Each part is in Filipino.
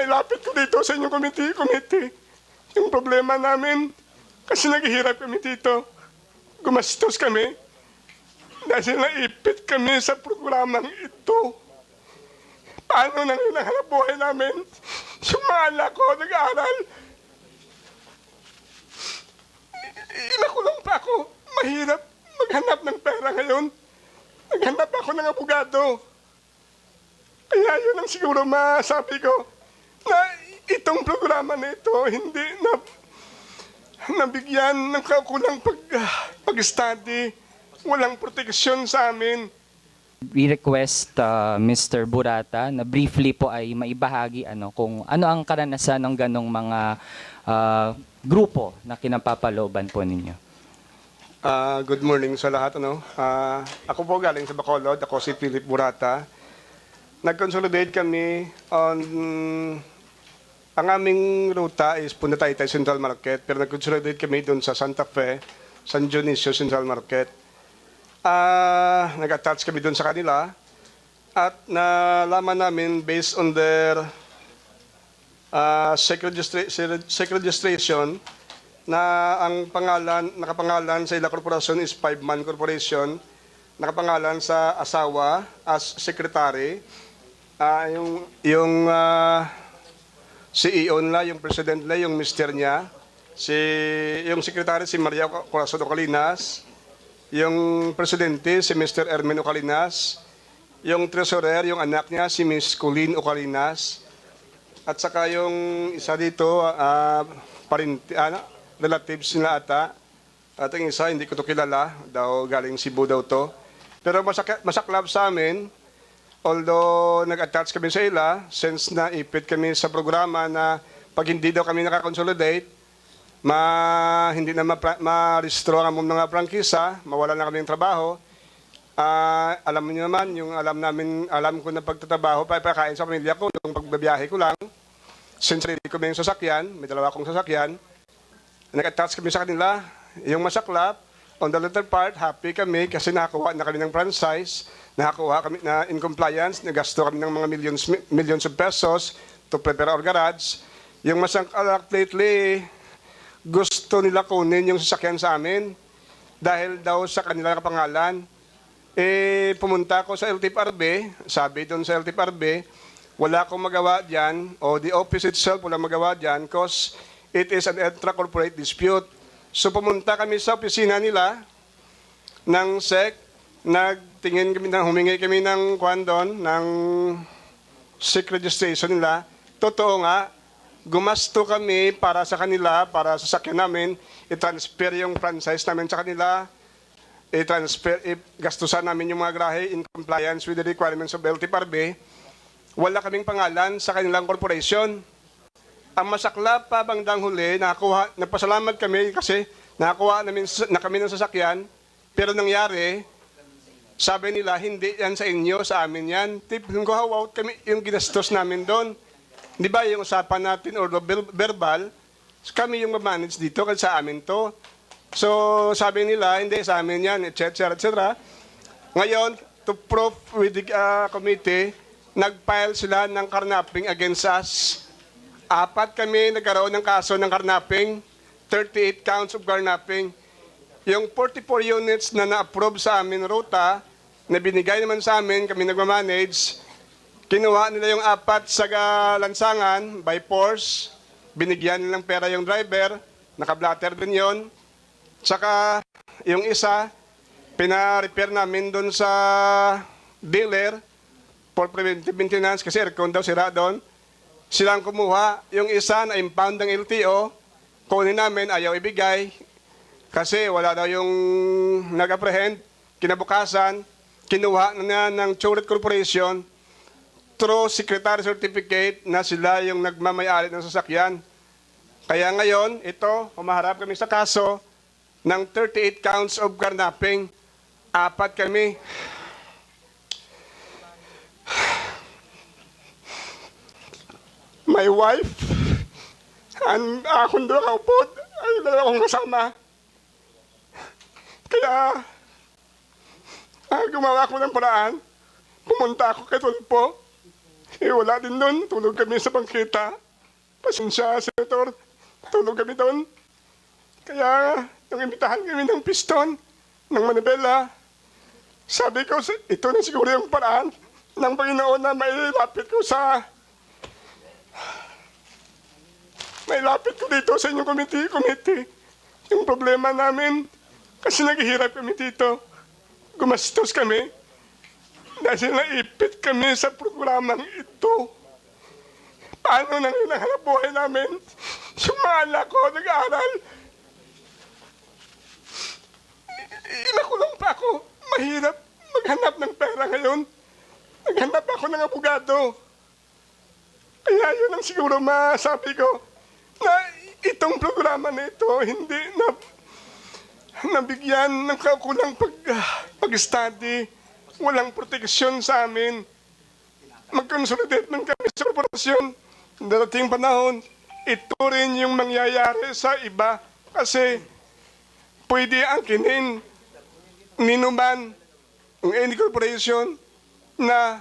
nailapit ko dito sa inyong committee, committee. Yung problema namin, kasi naghihirap kami dito. Gumastos kami. Dahil naipit kami sa programang ito. Paano nang hinahanap buhay namin? Yung mga anak ko nag-aaral. I- Ilang ko lang pa ako. Mahirap maghanap ng pera ngayon. Naghanap ako ng abogado. Kaya yun ang siguro masabi ko na itong programa na ito hindi na nabigyan ng kakulang pag, pag-study. Walang proteksyon sa amin. We request uh, Mr. Burata na briefly po ay maibahagi ano kung ano ang karanasan ng ganong mga uh, grupo na kinapapaloban po ninyo. Ah, good morning sa lahat. Ano? Ah, ako po galing sa Bacolod. Ako si Philip Burata. Nag-consolidate kami on... Ang aming ruta is Punta Taytay Central Market pero nag-consolidate kami doon sa Santa Fe, San Dionisio Central Market. Ah, nag-attach kami doon sa kanila at nalaman namin based on their uh, secret, registra- secret registration na ang pangalan, nakapangalan sa ila korporasyon is Five Man Corporation, nakapangalan sa asawa as secretary, Ah, yung, yung ah, CEO nila, yung president nila, yung mister niya, si, yung secretary si Maria Corazon Ocalinas, yung presidente si Mr. Ermen Ocalinas, yung treasurer, yung anak niya si Miss Colleen Ocalinas, at saka yung isa dito, ah parinti, ano, relatives nila ata. At yung isa, hindi ko to kilala, daw galing Cebu daw to. Pero masak masaklap sa amin, although nag-attach kami sa ila, since na ipit kami sa programa na pag hindi daw kami nakakonsolidate, ma hindi na ma- ma-restore ang mga prangkisa, mawala na kami ng trabaho, Ah, alam niyo naman, yung alam namin, alam ko na pagtatrabaho, pagpakain sa pamilya ko, yung pagbabiyahe ko lang, since sarili ko may sasakyan, may dalawa akong sasakyan, nag-attach kami sa kanila, yung masaklap, on the latter part, happy kami kasi nakakuha na kami ng franchise, nakakuha kami na in compliance, nagasto kami ng mga millions, millions of pesos to prepare our garage. Yung masaklap lately, gusto nila kunin yung sasakyan sa amin dahil daw sa kanila kapangalan. Eh, pumunta ako sa LTFRB, sabi doon sa LTFRB, wala akong magawa dyan, o the office itself wala magawa dyan, because it is an intra-corporate dispute. So pumunta kami sa opisina nila ng SEC, nagtingin kami, ng, humingi kami ng kwan ng SEC registration nila. Totoo nga, gumasto kami para sa kanila, para sa sakyan namin, i-transfer yung franchise namin sa kanila, i-transfer, i-gastusan namin yung mga grahe in compliance with the requirements of LTFRB, wala kaming pangalan sa kanilang corporation. Ang masaklap pa bandang huli, nakakuha, nagpasalamat kami kasi nakakuha namin na kami ng sasakyan, pero nangyari, sabi nila, hindi yan sa inyo, sa amin yan. Tip, go out kami, yung ginastos namin doon. Di ba yung usapan natin, or verbal, kami yung manage dito, kasi sa amin to. So, sabi nila, hindi sa amin yan, etc. etc. Ngayon, to prove with the uh, committee, nag-file sila ng carnapping against us. Apat kami nagkaroon ng kaso ng carnapping, 38 counts of carnapping. Yung 44 units na na-approve sa amin ruta, na binigay naman sa amin, kami nagmamanage, kinuha nila yung apat sa ga- lansangan by force, binigyan nilang pera yung driver, naka-blatter din yon. Tsaka yung isa, pina-repair namin doon sa dealer for preventive maintenance kasi aircon daw sira doon. Silang kumuha. Yung isa na impound ng LTO, kunin namin, ayaw ibigay. Kasi wala daw yung nag-apprehend. Kinabukasan, kinuha na ng Choret Corporation through secretary certificate na sila yung nagmamayari ng sasakyan. Kaya ngayon, ito, humaharap kami sa kaso ng 38 counts of carnapping. Apat kami. My wife, and akong doon kaupod, ay dalawa akong kasama. Kaya, ah, gumawa ako ng paraan. Pumunta ako kay Tulpo. Eh, wala din doon. Tulog kami sa bangketa. Pasensya, Senator. Tulog kami doon. Kaya, nung imbitahan kami ng piston, ng Manibela, sabi ko, "Si- ito na siguro yung paraan ng Panginoon na mailapit ko sa mailapit ko dito sa inyong committee, committee. Yung problema namin, kasi naghihirap kami dito. Gumastos kami. Dahil naipit kami sa programang ito. Paano nang hinahanap buhay namin? Yung mga anak ko nag-aaral. I- Inakulong pa ako. Mahirap maghanap ng pera ngayon. Naghanap ako ng abogado. Kaya yun ang siguro masabi ko na itong programa na ito hindi na nabigyan ng kakulang pag, pag-study, walang proteksyon sa amin. Mag-consolidate man kami sa korporasyon. Darating panahon, ito rin yung mangyayari sa iba kasi pwede angkinin ninuman ng any corporation na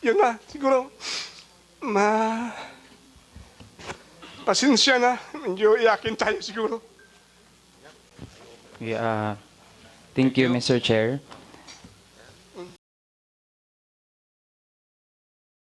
yun na, siguro ma pasensya na medyo iyakin tayo siguro Yeah. Thank you, Mr. Chair.